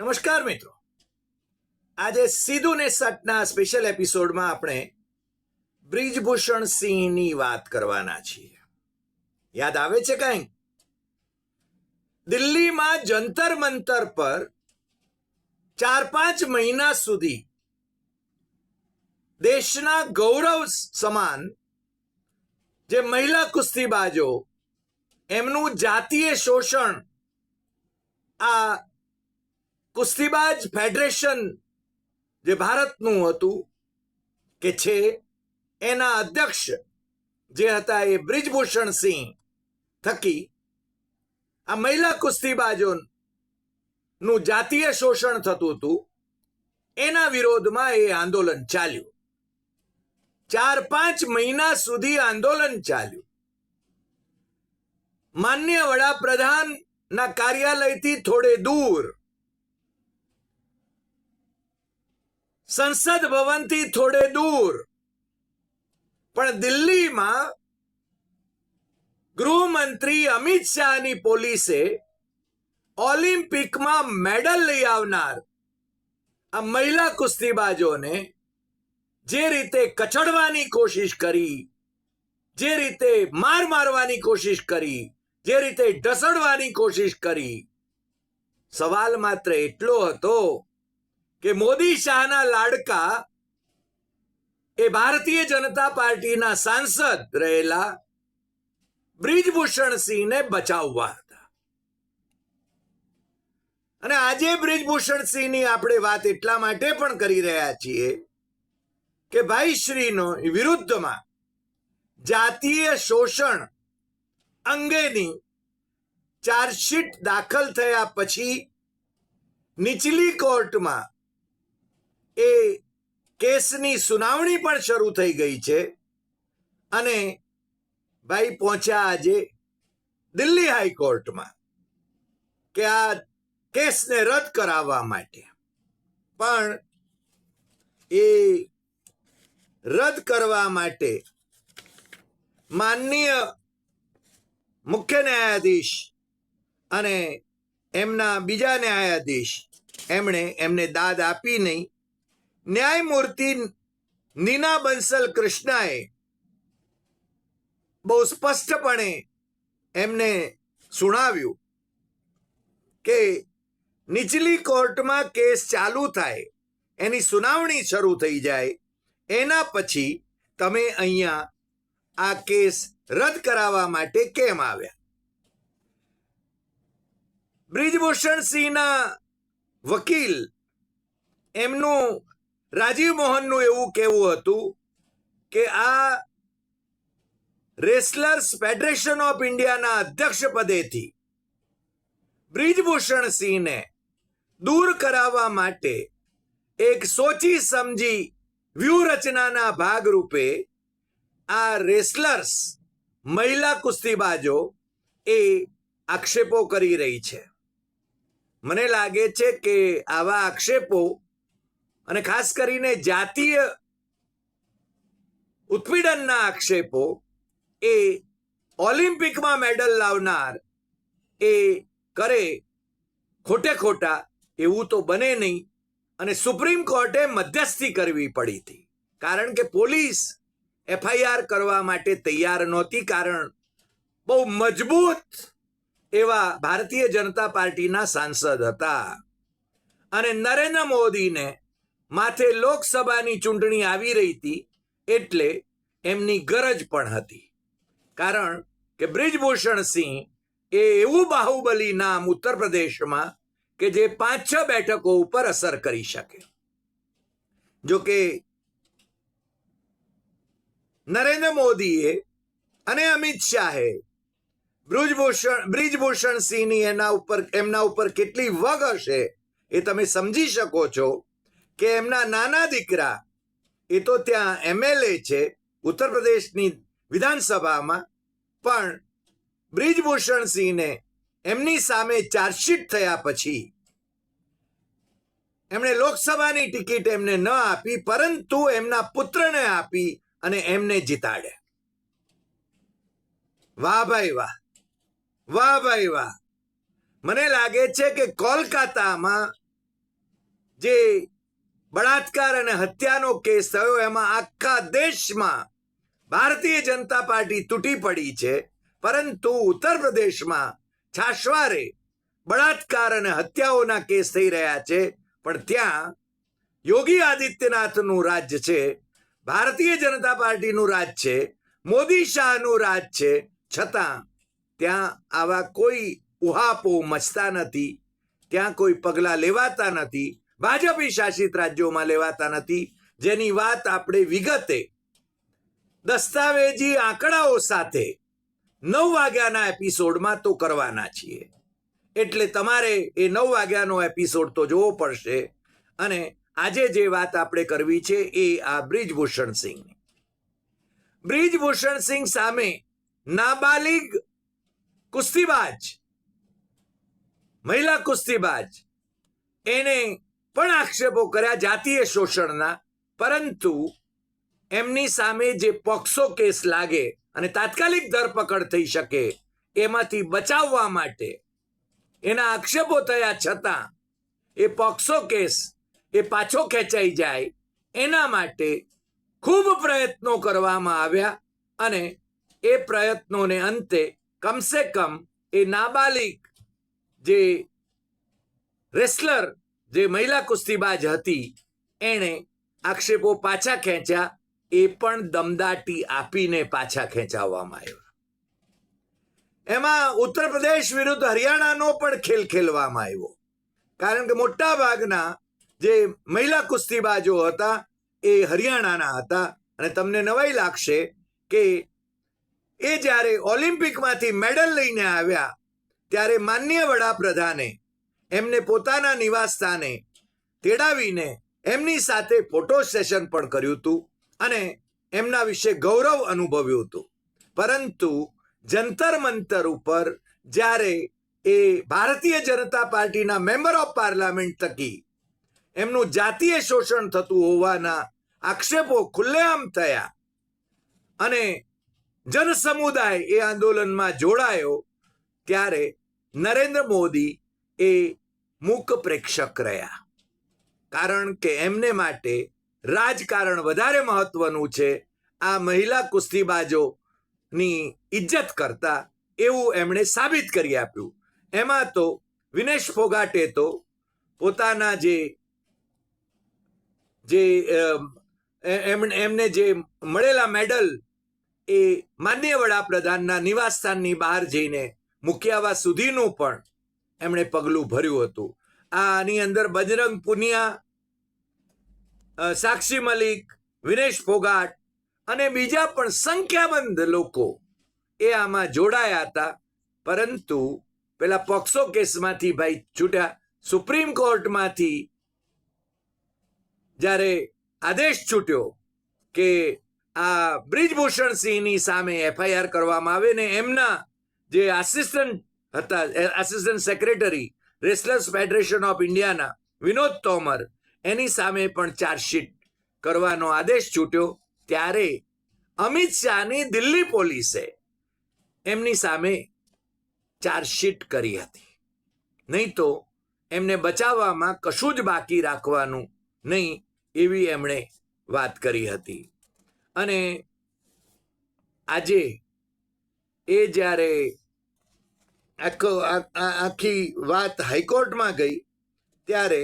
નમસ્કાર મિત્રો. આજે સીધું ને સટના સ્પેશિયલ એપિસોડમાં આપણે બ્રિજભૂષણ સિંહની વાત કરવાના છીએ. યાદ આવે છે કઈ? દિલ્હીમાં જંતર મંતર પર ચાર પાંચ મહિના સુધી દેશના ગૌરવ સમાન જે મહિલા કુસ્તીબાજો, એમનું જાતીય શોષણ આ કુસ્તીબાજ ફેડરેશન જે ભારતનું હતું, કે છે, એના અધ્યક્ષ જે હતા એ બ્રિજભૂષણ સિંહ થકી, આ મહિલા કુસ્તીબાજો નું જાતીય શોષણ થતું હતું, એના વિરોધમાં એ આંદોલન ચાલ્યું. ચાર પાંચ મહિના સુધી આંદોલન ચાલ્યું. માન્ય વડાપ્રધાન ના કાર્યાલયથી થોડે દૂર સંસદ ભવનથી થોડે દૂર. પણ દિલ્હીમાં ગૃહમંત્રી અમિત શાહની પોલીસે ઓલિમ્પિકમાં મેડલ લઈ આવનાર આ મહિલા કુસ્તીબાજોને જે રીતે કચડવાની કોશિશ કરી, જે રીતે માર મારવાની કોશિશ કરી, જે રીતે ઢસડવાની કોશિશ કરી, સવાલ માત્ર એટલો હતો કે મોદી શાહના લાડકા એ ભારતીય જનતા પાર્ટીના સાંસદ રહેલા બ્રિજભૂષણસિંહને બચાવવા હતા. અને આજે બ્રિજભૂષણસિંહની આપણે વાત એટલા માટે પણ કરી રહ્યા છીએ કે ભાઈ શ્રીનો વિરુદ્ધમાં જાતીય શોષણ અંગેની ચાર્જશીટ દાખલ થયા પછી નીચલી કોર્ટમાં એ કેસની સુનાવણી પણ શરૂ થઈ ગઈ છે અને ભાઈ પહોંચ્યા આજે દિલ્હી હાઈકોર્ટમાં કે આ કેસને રદ કરાવવા માટે. પણ એ રદ કરવા માટે માનનીય મુખ્ય ન્યાયાધીશ અને એમના બીજા ન્યાયાધીશ એમણે એમને દાદ આપી નહીં. ન્યાયમૂર્તિ નીના બંસલ કૃષ્ણાએ બહુ સ્પષ્ટપણે એમને સુણાવ્યું કે નીચલી કોર્ટમાં કેસ ચાલુ થાય એની સુનાવણી શરૂ થઈ જાય, એના પછી તમે અહીંયા આ કેસ રદ કરાવવા માટે કેમ આવ્યા બ્રિજભૂષણ સિંહના વકીલ એમનું રાજીવ મોહનનું એવું કહેવું હતું કે આ રેસલર્સ ફેડરેશન ઓફ ઇન્ડિયાના અધ્યક્ષ પદેથી બ્રિજભૂષણ સિંહને દૂર કરાવવા માટે એક સોચી સમજી વ્યૂહરચનાના ભાગરૂપે આ રેસલર્સ મહિલા કુસ્તીબાજો એ આક્ષેપો કરી રહી છે. મને લાગે છે કે આવા આક્ષેપો અને ખાસ કરીને જાતીય ઉત્પીડનના આક્ષેપો, એ ઓલિમ્પિકમાં મેડલ લાવનાર, એ કરે ખોટે ખોટા એવું તો બને નહીં. અને સુપ્રીમ કોર્ટે મધ્યસ્થી કરવી પડી હતી. કારણ કે પોલીસ એફઆઈઆર કરવા માટે તૈયાર નહોતી, કારણ બહુ મજબૂત એવા ભારતીય જનતા પાર્ટીના સાંસદ હતા. અને નરેન્દ્ર મોદીને માથે લોકસભાની ચૂંટણી આવી રહી હતી એટલે એમની ગરજ પણ હતી. કારણ કે બ્રિજભૂષણ સિંહ એ એવું બાહુબલી નામ ઉત્તર પ્રદેશમાં કે જે પાંચ છ બેઠકો ઉપર અસર કરી શકે. જો કે નરેન્દ્ર મોદીએ અને અમિત શાહે બ્રિજભૂષણ બ્રિજભૂષણ સિંહની એના ઉપર એમના ઉપર કેટલી વગ હશે એ તમે સમજી શકો છો. કે એમના નાના દીકરા, એ તો ત્યાં એમએલએ છે, ઉત્તર પ્રદેશની વિધાનસભામાં, પણ બ્રિજભૂષણ સિંહને એમની સામે ચાર્જશીટ થયા પછી એમણે લોકસભાની ટિકિટ એમને ન આપી, પરંતુ એમના પુત્રને આપી અને એમને જીતાડ્યા. વાહ ભાઈ વાહ વાહ ભાઈ વાહ. મને લાગે છે કે કોલકાતામાં જે બળાત્કાર અને હત્યાનો કેસ થયો, એમાં આખા દેશમાં ભારતીય જનતા પાર્ટી તૂટી પડી છે. પરંતુ ઉત્તર પ્રદેશમાં છાશવારે બળાત્કાર અને હત્યાઓના કેસ થઈ રહ્યા છે. પણ ત્યાં યોગી આદિત્યનાથનું રાજ્ય છે, ભારતીય જનતા પાર્ટીનું રાજ છે, મોદી શાહનું રાજ છે. છતાં ત્યાં આવા કોઈ ઉહાપો મચતા નથી, ત્યાં કોઈ પગલાં લેવાતા નથી. ભાજપી શાસિત રાજ્યોમાં લેવાતા નથી. જેની વાત આપણે વિગતે દસ્તાવેજી આંકડાઓ સાથે નવ વાગ્યાના એપિસોડમાં તો કરવાના છીએ. એટલે તમારે એ નવ વાગ્યાનો એપિસોડ તો જોવો પડશે. અને આજે જે વાત આપણે કરવી છે એ આ બ્રિજભૂષણ સિંહ બ્રિજભૂષણ સિંહ સામે નાબાલિગ કુસ્તીબાજ, મહિલા કુસ્તીબાજ, એને પણ આક્ષેપો કર્યા જાતીય શોષણના, પરંતુ એમની સામે જે પોક્સો કેસ લાગે અને તાત્કાલિક ધરપકડ થઈ શકે, એમાંથી બચાવવા માટે એના આક્ષેપો થયા છતાં એ પોક્સો કેસ એ પાછો ખેંચાઈ જાય, એના માટે ખૂબ પ્રયત્નો કરવામાં આવ્યા અને એ પ્રયત્નોને અંતે કમસે કમ એ નાબાલિક જે રેસલર જે મહિલા કુસ્તીબાજ હતી, એણે આક્ષેપો પાછા ખેંચ્યા, એ પણ દમદાટી આપીને પાછા ખેંચાવવામાં આવ્યા. એમાં ઉત્તર પ્રદેશ વિરુદ્ધ હરિયાણાનો પણ ખેલ ખેલવામાં આવ્યો. કારણ કે મોટા ભાગના જે મહિલા કુસ્તીબાજો હતા, એ હરિયાણાના હતા. અને તમને નવાઈ લાગશે કે એ જ્યારે ઓલિમ્પિકમાંથી મેડલ લઈને આવ્યા, ત્યારે માન્ય વડાપ્રધાને એમને પોતાના નિવાસ સ્થાને તેડાવીને એમની સાથે ફોટો સેશન પણ કર્યું હતું અને એમના વિશે ગૌરવ અનુભવ્યું હતું. પરંતુ જંતર મંતર ઉપર જ્યારે એ ભારતીય જનતા પાર્ટીના મેમ્બર ઓફ પાર્લામેન્ટ થકી એમનું જાતીય શોષણ થતું હોવાના આક્ષેપો ખુલ્લેઆમ થયા અને જનસમુદાય એ આંદોલનમાં જોડાયો, ત્યારે નરેન્દ્ર મોદી એ મૂક પ્રેક્ષક રહ્યા. કારણ કે એમને માટે રાજકારણ વધારે મહત્વનું છે. આ મહિલા કુસ્તીબાજોની ઇજ્જત કરતા એવું એમણે સાબિત કરી આપ્યું. એમાં તો વિનેશ ફોગાટે તો પોતાના જે જે એમને જે મળેલા મેડલ એ માન્ય વડાપ્રધાનના નિવાસસ્થાનની બહાર જઈને મૂક્યાવા સુધીનું પણ એમણે પગલું ભર્યું હતું. આની અંદર બજરંગ પુનિયા સાક્ષી મલિક, વિનેશ ફોગાટ અને બીજા પણ સંખ્યાબંધ લોકો એ આમાં જોડાયા હતા. પરંતુ પેલા પોક્સો કેસમાંથી ભાઈ છૂટ્યા. સુપ્રીમ કોર્ટમાંથી જ્યારે આદેશ છૂટ્યો કે આ બ્રિજભૂષણ સિંહની સામે એફઆઈઆર કરવામાં આવે ને એમના જે આસિસ્ટન્ટ હતા. Assistant secretary wrestlers federation of ઇન્ડિયાના વિનોદ તોમર, એની સામે પણ ચાર્જશીટ કરવાનો આદેશ છૂટ્યો. ત્યારે અમિત શાહની દિલ્હી પોલીસે એમની સામે ચાર્જશીટ કરી હતી. નહીં તો એમને બચાવવામાં કશું જ બાકી રાખવાનું નહીં એવી એમણે વાત કરી હતી. અને આજે એ જ્યારે આખો આખી વાત હાઈકોર્ટમાં ગઈ, ત્યારે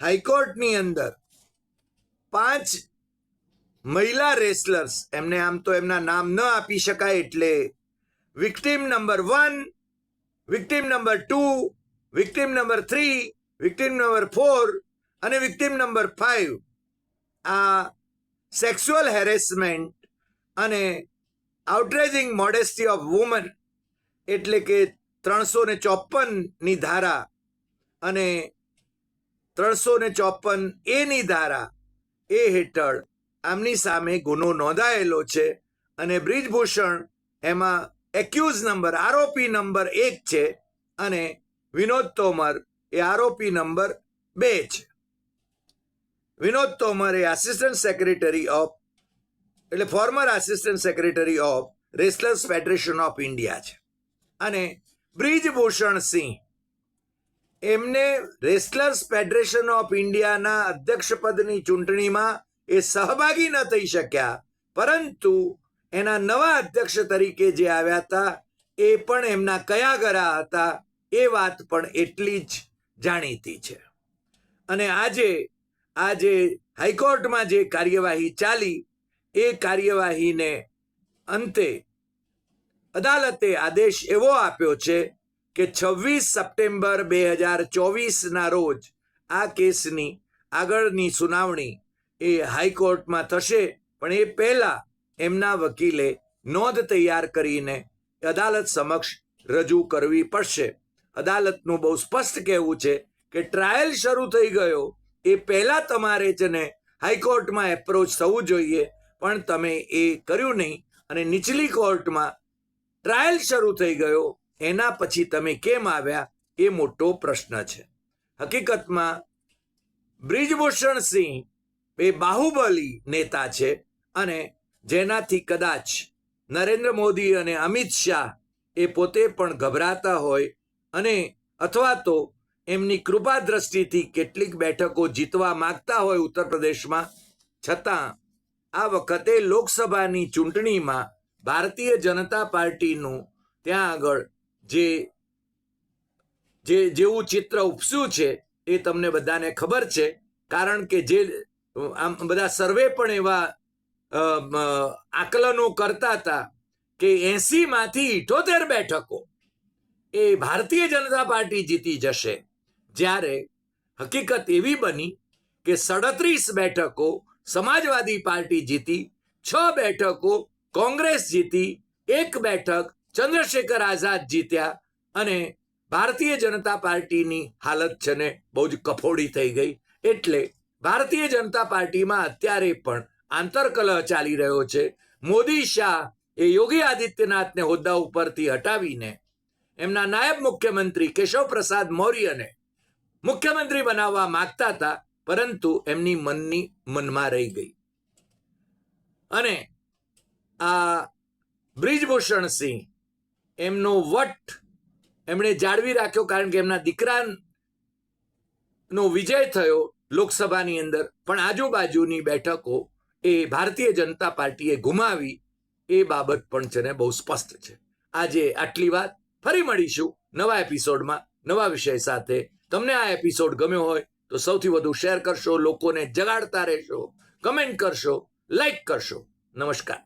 હાઈકોર્ટની અંદર પાંચ મહિલા રેસલર્સ, એમને આમ તો એમના નામ ન આપી શકાય એટલે victim number one, victim number two, victim number three, victim number four અને વિક્ટીમ નંબર ફાઇવ આ સેક્સ્યુઅલ હેરેસમેન્ટ અને આઉટરેજિંગ મોડેસ્ટી ઓફ વુમન એટલે કે ત્રણસો ને ચોપનની ધારા અને ત્રણસો ને ચોપન એની ધારા એ હેઠળ આમની સામે ગુનો નોંધાયેલો છે અને બ્રિજભૂષણ એમાં એક્યુઝ નંબર, આરોપી નંબર એક છે અને વિનોદ તોમર એ આરોપી નંબર બે છે. વિનોદ તોમર એ આસિસ્ટન્ટ સેક્રેટરી ઓફ એટલે former assistant secretary of wrestlers federation of India છે. અને બ્રિજભૂષણ સિંહ. એમને રેસલર્સ ફેડરેશન ઓફ ઇન્ડિયાના અધ્યક્ષપદની ચૂંટણીમાં એ સહભાગી ન થઈ શક્યા, પરંતુ એના નવા અધ્યક્ષ તરીકે જે આવ્યા હતા, એ પણ એમના કયા ગરા હતા, એ વાત પણ એટલી જ જાણીતી છે. અને આજે આજે હાઈકોર્ટમાં જે કાર્યવાહી ચાલી, એ કાર્યવાહીને અંતે અદાલતે આદેશ એવો આપ્યો છે કે છવ્વીસ સપ્ટેમ્બર બે હજાર ચોવીસના રોજ આ કેસની આગળની સુનાવણી એ હાઈકોર્ટમાં થશે, પણ એ પહેલા એમના વકીલે નોંધ તૈયાર કરીને અદાલત સમક્ષ રજૂ કરવી પડશે. અદાલતનું બહુ સ્પષ્ટ કહેવું છે કે ટ્રાયલ શરૂ થઈ ગયો, એ પહેલા તમારે છે ને હાઈકોર્ટમાં એપ્રોચ થવું જોઈએ, પણ તમે એ કર્યું નહીં અને નીચલી કોર્ટમાં ટ્રાયલ શરૂ થઈ ગયો, એના પછી તમે કેમ આવ્યા, એ મોટો પ્રશ્ન છે. હકીકતમાં, બ્રિજભૂષણ સિંહ એ બાહુબલી નેતા છે અને જેનાથી કદાચ નરેન્દ્ર મોદી અને અમિત શાહ એ પોતે પણ ગભરાતા હોય અને અથવા તો એમની કૃપા દ્રષ્ટિથી કેટલીક બેઠકો જીતવા માંગતા હોય ઉત્તર પ્રદેશમાં, છતાં આ વખતે લોકસભાની ચૂંટણીમાં ભારતીય જનતા પાર્ટીનું ત્યાં આગળ જે જે જેવું ચિત્ર ઉપસ્યું છે એ તમને બધાને ખબર છે. કારણ કે જે, આમ બધા સર્વે પણ એવા આકલનો કરતા હતા કે એસીમાંથી ઇઠોતેર બેઠકો એ ભારતીય જનતા પાર્ટી જીતી જશે. જ્યારે હકીકત એવી બની કે સડત્રીસ બેઠકો સમાજવાદી પાર્ટી જીતી, છ બેઠકો કોંગ્રેસ જીતી, એક બેઠક ચંદ્રશેખર આઝાદ જીત્યા અને ભારતીય જનતા પાર્ટીની હાલત છે ને બહુ જ કફોડી થઈ ગઈ. એટલે ભારતીય જનતા પાર્ટીમાં અત્યારે પણ આંતરકલહ ચાલી રહ્યો છે. મોદી શાહ એ યોગી આદિત્યનાથને હોદ્દા ઉપરથી હટાવીને એમના નાયબ મુખ્યમંત્રી કેશવ પ્રસાદ મૌર્યને મુખ્યમંત્રી બનાવવા માંગતા હતા, પરંતુ એમની મનની મનમાં રહી ગઈ. અને આ બ્રિજભૂષણ સિંહ, એમનો વટ એમણે જાળવી રાખ્યો કારણ કે એમના દીકરાનો વિજય થયો લોકસભાની અંદર. પણ આજુબાજુની બેઠકો એ ભારતીય જનતા પાર્ટીએ ગુમાવી એ બાબત પણ છે ને બહુ સ્પષ્ટ છે. આજે આટલી વાત ફરી મળીશું નવા એપિસોડમાં નવા વિષય સાથે. તમને આ એપિસોડ ગમ્યો હોય તો સૌથી વધુ શેર કરશો, લોકોને જગાડતા રહેશો, કમેન્ટ કરશો, લાઈક કરશો. નમસ્કાર.